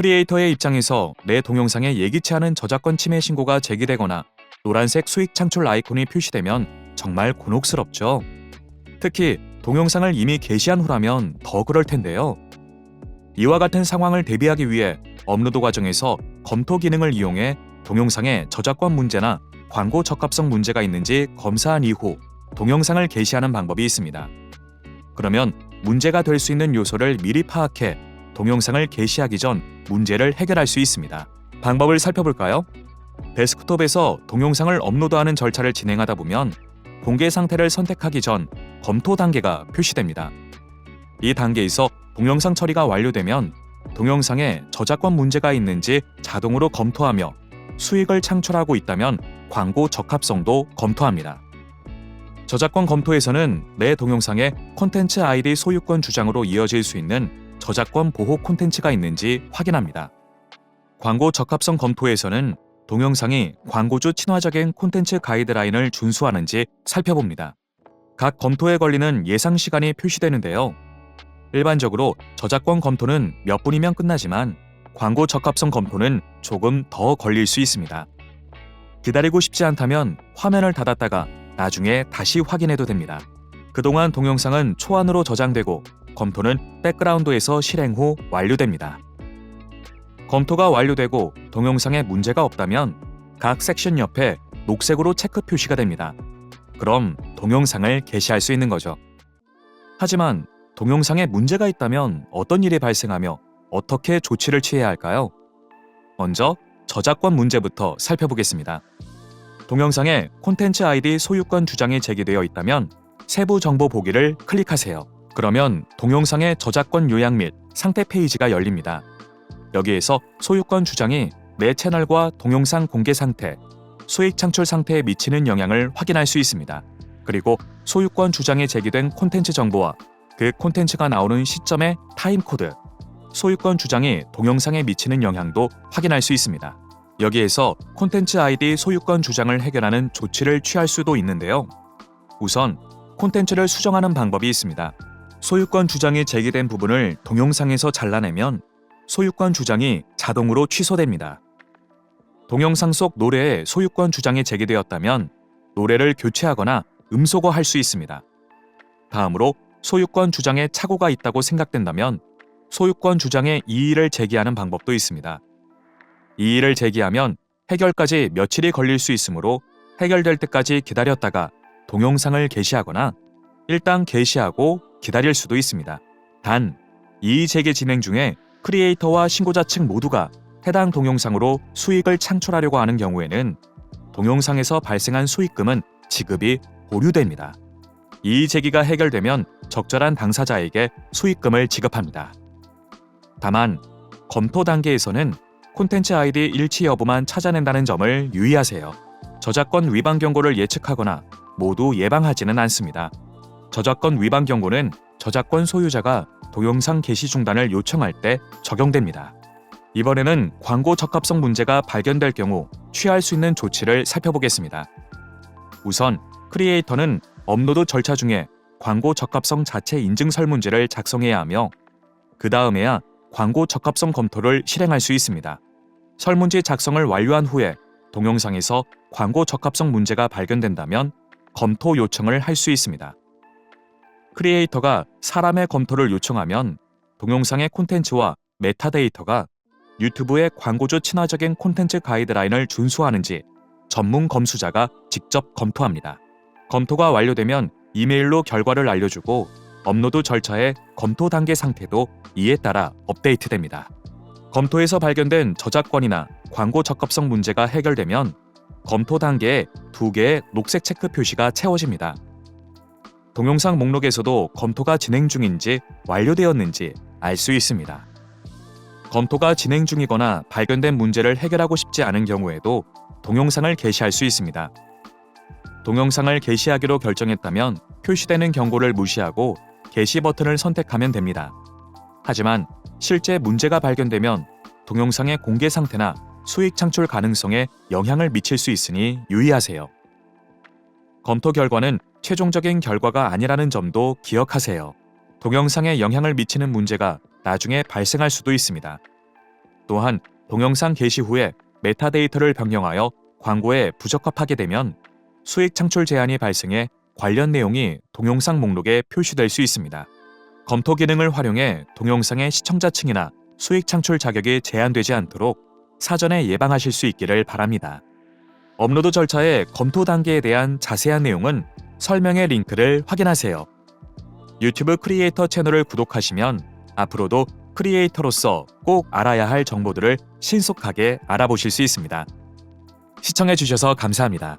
크리에이터의 입장에서 내 동영상에 예기치 않은 저작권 침해 신고가 제기되거나 노란색 수익 창출 아이콘이 표시되면 정말 곤혹스럽죠. 특히 동영상을 이미 게시한 후라면 더 그럴 텐데요. 이와 같은 상황을 대비하기 위해 업로드 과정에서 검토 기능을 이용해 동영상에 저작권 문제나 광고 적합성 문제가 있는지 검사한 이후 동영상을 게시하는 방법이 있습니다. 그러면 문제가 될 수 있는 요소를 미리 파악해 동영상을 게시하기 전 문제를 해결할 수 있습니다. 방법을 살펴볼까요? 데스크톱에서 동영상을 업로드하는 절차를 진행하다 보면 공개 상태를 선택하기 전 검토 단계가 표시됩니다. 이 단계에서 동영상 처리가 완료되면 동영상에 저작권 문제가 있는지 자동으로 검토하며 수익을 창출하고 있다면 광고 적합성도 검토합니다. 저작권 검토에서는 내 동영상에 콘텐츠 아이디 소유권 주장으로 이어질 수 있는 저작권 보호 콘텐츠가 있는지 확인합니다. 광고 적합성 검토에서는 동영상이 광고주 친화적인 콘텐츠 가이드라인을 준수하는지 살펴봅니다. 각 검토에 걸리는 예상 시간이 표시되는데요. 일반적으로 저작권 검토는 몇 분이면 끝나지만 광고 적합성 검토는 조금 더 걸릴 수 있습니다. 기다리고 싶지 않다면 화면을 닫았다가 나중에 다시 확인해도 됩니다. 그동안 동영상은 초안으로 저장되고 검토는 백그라운드에서 실행 후 완료됩니다. 검토가 완료되고 동영상에 문제가 없다면 각 섹션 옆에 녹색으로 체크 표시가 됩니다. 그럼 동영상을 게시할 수 있는 거죠. 하지만 동영상에 문제가 있다면 어떤 일이 발생하며 어떻게 조치를 취해야 할까요? 먼저 저작권 문제부터 살펴보겠습니다. 동영상에 콘텐츠 아이디 소유권 주장이 제기되어 있다면 세부 정보 보기를 클릭하세요. 그러면 동영상의 저작권 요약 및 상태 페이지가 열립니다. 여기에서 소유권 주장이 내 채널과 동영상 공개 상태, 수익 창출 상태에 미치는 영향을 확인할 수 있습니다. 그리고 소유권 주장이 제기된 콘텐츠 정보와 그 콘텐츠가 나오는 시점의 타임 코드, 소유권 주장이 동영상에 미치는 영향도 확인할 수 있습니다. 여기에서 콘텐츠 아이디 소유권 주장을 해결하는 조치를 취할 수도 있는데요. 우선 콘텐츠를 수정하는 방법이 있습니다. 소유권 주장이 제기된 부분을 동영상에서 잘라내면 소유권 주장이 자동으로 취소됩니다. 동영상 속 노래에 소유권 주장이 제기되었다면 노래를 교체하거나 음소거할 수 있습니다. 다음으로 소유권 주장에 착오가 있다고 생각된다면 소유권 주장에 이의를 제기하는 방법도 있습니다. 이의를 제기하면 해결까지 며칠이 걸릴 수 있으므로 해결될 때까지 기다렸다가 동영상을 게시하거나 일단 게시하고 기다릴 수도 있습니다. 단, 이의 제기 진행 중에 크리에이터와 신고자 측 모두가 해당 동영상으로 수익을 창출하려고 하는 경우에는 동영상에서 발생한 수익금은 지급이 보류됩니다. 이의 제기가 해결되면 적절한 당사자에게 수익금을 지급합니다. 다만 검토 단계에서는 콘텐츠 아이디 일치 여부만 찾아낸다는 점을 유의하세요. 저작권 위반 경고를 예측하거나 모두 예방하지는 않습니다. 저작권 위반 경고는 저작권 소유자가 동영상 게시 중단을 요청할 때 적용됩니다. 이번에는 광고 적합성 문제가 발견될 경우 취할 수 있는 조치를 살펴보겠습니다. 우선 크리에이터는 업로드 절차 중에 광고 적합성 자체 인증 설문지를 작성해야 하며 그 다음에야 광고 적합성 검토를 실행할 수 있습니다. 설문지 작성을 완료한 후에 동영상에서 광고 적합성 문제가 발견된다면 검토 요청을 할 수 있습니다. 크리에이터가 사람의 검토를 요청하면 동영상의 콘텐츠와 메타데이터가 유튜브의 광고주 친화적인 콘텐츠 가이드라인을 준수하는지 전문 검수자가 직접 검토합니다. 검토가 완료되면 이메일로 결과를 알려주고 업로드 절차의 검토 단계 상태도 이에 따라 업데이트됩니다. 검토에서 발견된 저작권이나 광고 적합성 문제가 해결되면 검토 단계에 두 개의 녹색 체크 표시가 채워집니다. 동영상 목록에서도 검토가 진행 중인지 완료되었는지 알 수 있습니다. 검토가 진행 중이거나 발견된 문제를 해결하고 싶지 않은 경우에도 동영상을 게시할 수 있습니다. 동영상을 게시하기로 결정했다면 표시되는 경고를 무시하고 게시 버튼을 선택하면 됩니다. 하지만 실제 문제가 발견되면 동영상의 공개 상태나 수익 창출 가능성에 영향을 미칠 수 있으니 유의하세요. 검토 결과는 최종적인 결과가 아니라는 점도 기억하세요. 동영상에 영향을 미치는 문제가 나중에 발생할 수도 있습니다. 또한 동영상 게시 후에 메타데이터를 변경하여 광고에 부적합하게 되면 수익 창출 제한이 발생해 관련 내용이 동영상 목록에 표시될 수 있습니다. 검토 기능을 활용해 동영상의 시청자층이나 수익 창출 자격이 제한되지 않도록 사전에 예방하실 수 있기를 바랍니다. 업로드 절차의 검토 단계에 대한 자세한 내용은 설명의 링크를 확인하세요. 유튜브 크리에이터 채널을 구독하시면 앞으로도 크리에이터로서 꼭 알아야 할 정보들을 신속하게 알아보실 수 있습니다. 시청해주셔서 감사합니다.